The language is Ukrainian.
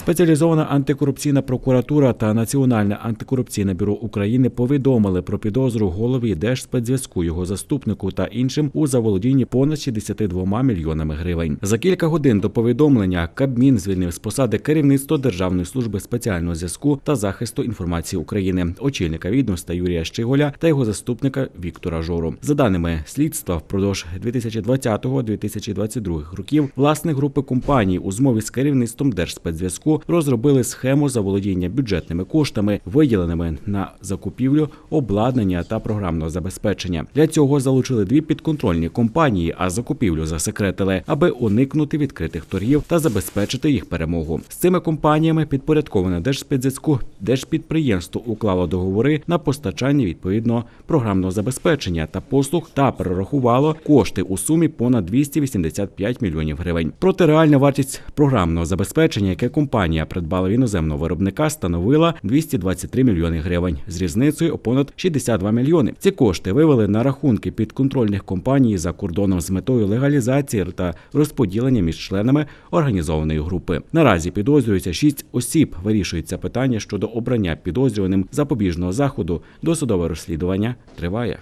Спеціалізована антикорупційна прокуратура та Національне антикорупційне бюро України повідомили про підозру голові Держспецзв'язку, його заступнику та іншим у заволодінні понад 62 мільйонами гривень. За кілька годин до повідомлення Кабмін звільнив з посади керівництво Державної служби спеціального зв'язку та захисту інформації України, очільника відомства Юрія Щиголя та його заступника Віктора Жору. За даними слідства, впродовж 2020-2022 років власник групи компаній у змові з керівництвом Держспецзв'язку розробили схему заволодіння бюджетними коштами, виділеними на закупівлю обладнання та програмного забезпечення. Для цього залучили дві підконтрольні компанії, а закупівлю засекретили, аби уникнути відкритих торгів та забезпечити їх перемогу. З цими компаніями підпорядковане Держспецзв'язку держпідприємство уклало договори на постачання відповідного програмного забезпечення та послуг та перерахувало кошти у сумі понад 285 мільйонів гривень. Проте реальна вартість програмного забезпечення, яке компанія придбала в іноземного виробника, становила 223 мільйони гривень з різницею понад 62 мільйони. Ці кошти вивели на рахунки підконтрольних компаній за кордоном з метою легалізації та розподілення між членами організованої групи. Наразі підозрюється шість осіб. Вирішується питання щодо обрання підозрюваним запобіжного заходу. Досудове розслідування триває.